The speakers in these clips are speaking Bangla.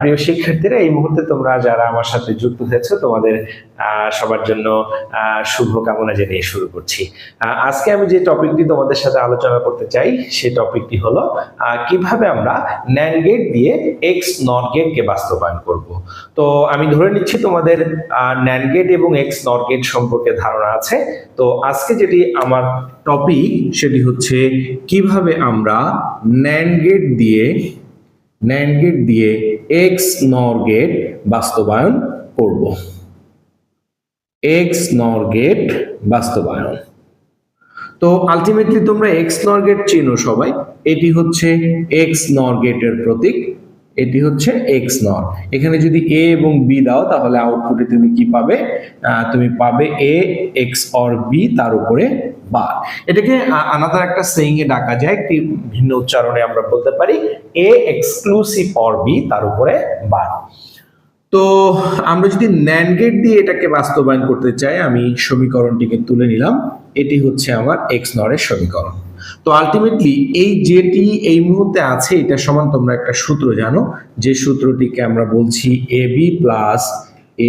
প্রিয় শিক্ষার্থীরা এই মুহূর্তে তোমরা যারা আমার সাথে যুক্ত হয়েছে তোমাদের সবার জন্য আহ, শুভ কামনা জানিয়ে শুরু করছি। আজকে আমি যে টপিকটি তোমাদের সাথে আলোচনা করতে চাই সেই টপিকটি হলো কীভাবে আমরা ন্যান গেট দিয়ে এক্স নট গেটকে বাস্তবায়ন করব। তো আমি ধরে নিচ্ছি তোমাদের ন্যান গেট এবং এক্স নট গেট সম্পর্কে ধারণা আছে। তো আজকে যেটি আমার টপিক সেটি হচ্ছে কীভাবে আমরা ন্যান গেট দিয়ে ন্যান্ড গেট দিয়ে এক্স নর গেট বাস্তবায়ন করব। এক্স নর গেট বাস্তবায়ন। তো আলটিমেটলি তোমরা এক্স নর গেট চেনো সবাই। এটি হচ্ছে এক্স নর গেটের প্রতীক। এটি হচ্ছে এক্স নর এখানে যদি এ এবং বি দাও, তাহলে আউটপুটে তুমি কি পাবে? তুমি পাবে এ এক্স অর বি তার উপরে বার এটাকে আনাদার একটা সেইং এ ডাকা যায়, একটি ভিন্ন উচ্চারণে আমরা বলতে পারি এ এক্সক্লুসিভ অর বি তার উপরে বার তো আমরা যদি ন্যান্ড গেট দিয়ে এটাকে বাস্তবায়ন করতে চাই, আমি সমীকরণটিকে তুলে নিলাম। এটি হচ্ছে আমার এক্স নরের সমীকরণ। তো আলটিমেটলি এই যেটি এই মুহূর্তে আছে, এটা সমান তোমরা একটা সূত্র জানো। যে সূত্রটিকে আমরা বলছি A B plus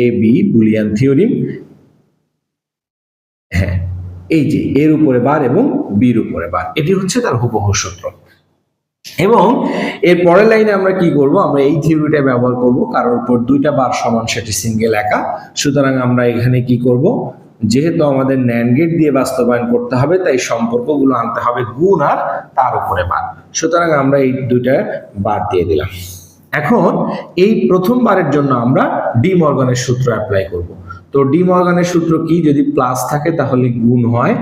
A B Boolean theorem এই যে এর উপরে বার এবং বির উপরে বার, এটি হচ্ছে তার হুবহু সূত্র। এবং এর পরের লাইনে আমরা কি করব? আমরা এই থিওরিটা ব্যবহার করব, কারোর উপর দুইটা বার সমান, সেটি সিঙ্গেল একা। সুতরাং আমরা এখানে কি করব? যেহেতু আমাদের ন্যান গেট দিয়ে বাস্তবায়ন করতে হবে, তাই সম্পর্কগুলো আনতে হবে গুণ আর তার উপরে বার। সুতরাং আমরা এই দুইটা বার দিয়ে দিলাম। এখন এই প্রথম বারের জন্য আমরা ডি মর্গানের সূত্র অ্যাপ্লাই করব। তো ডি মর্গানের সূত্র কি? যদি প্লাস থাকে তাহলে গুণ হয়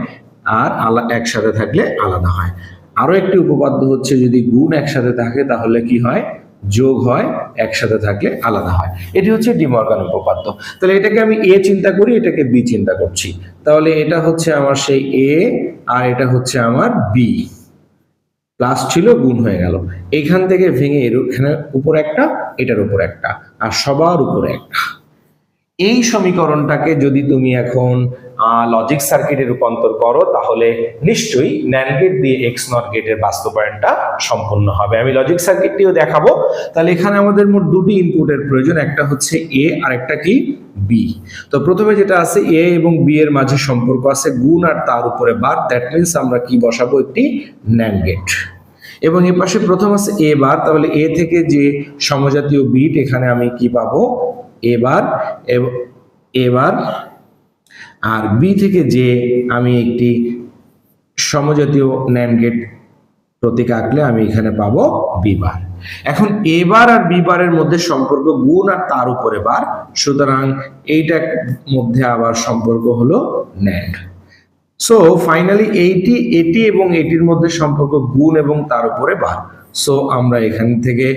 আর আলা, একসাথে থাকলে আলাদা হয়। আরও একটি উপপাদ্য হচ্ছে যদি গুণ একসাথে থাকে তাহলে কি হয়? যোগ হয়, একসাথে থাকলে আলাদা হয়। এটি হচ্ছে ডিমর্গান উপপাদ্য। তাহলে এটাকে আমি এ চিন্তা করি, এটাকে বি চিন্তা করছি। তাহলে এটা হচ্ছে আমার সেই এ আর এটা হচ্ছে আমার বি। প্লাস ছিল, গুণ হয়ে গেল। এখান থেকে ভেঙে এর, এখানে উপর একটা, এটার উপর একটা, আর সবার উপরে একটা। এই সমীকরণটাকে যদি তুমি এখন লজিক সার্কিটে রূপান্তর করো, তাহলে নিশ্চয়ই ন্যান গেট দিয়ে এক্স নট গেটের বাস্তবায়নটা সম্পূর্ণ হবে। আমি লজিক সার্কিটটিও দেখাবো। তাহলে এখানে আমাদের মোট দুটি ইনপুটের প্রয়োজন, একটা হচ্ছে এ আর একটা কি? বি তো প্রথমে যেটা আছে এ এবং বি এর মাঝে সম্পর্ক আছে, গুণ আর তার উপরে বার। দ্যাট মিনস আমরা কি বসাবো? একটি ন্যান গেট এবং এর পাশে প্রথম আছে এ বার, তাহলে এ থেকে যে সমজাতীয় বিট এখানে আমি কি পাবো? এবার, এব- এবার, আর বি থেকে যে আমি একটি সমজাতীয় ন্যান্ড প্রতীক আঁকলে আমি এখানে পাবো বিবার এখন এবার আর বিবারের মধ্যে সম্পর্ক গুণ আর তার উপরে বার সুতরাং এইটার মধ্যে আবার সম্পর্ক হলো ন্যান্ড সো ফাইনালি এইটি এটি এবং এটির মধ্যে সম্পর্ক গুণ এবং তার উপরে বার। সো আমরা এখান থেকে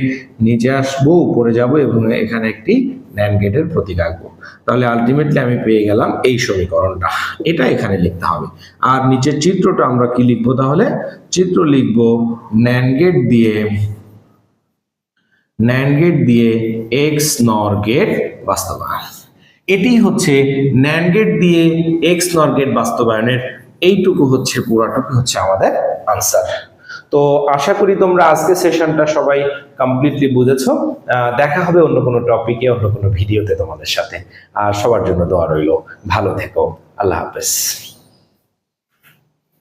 নিচে আসব, উপরে যাব এবং এখানে একটি ন্যান্ড গেটের প্রতীক আঁকবো। তাহলে আলটিমেটলি আমি পেয়ে গেলাম এই সমীকরণটা। এটা এখানে লিখতে হবে। আর নিচের চিত্রটা আমরা কি লিখব তাহলে? চিত্র লিখব ন্যান্ড গেট দিয়ে ন্যান্ড গেট দিয়ে এক্স নর গেট বাস্তবায়ন। এটি হচ্ছে ন্যান্ড গেট দিয়ে এক্স নর গেট বাস্তবায়নের এইটুকু হচ্ছে, পুরাটুকু হচ্ছে আমাদের আনসার তো আশা করি তোমরা আজকে সেশনটা সবাই কমপ্লিটলি বুঝেছ। দেখা হবে অন্য কোনো টপিকে অন্য কোনো ভিডিওতে তোমাদের সাথে। আর সবার জন্য দোয়া রইল। ভালো থেকো। আল্লাহ হাফেজ।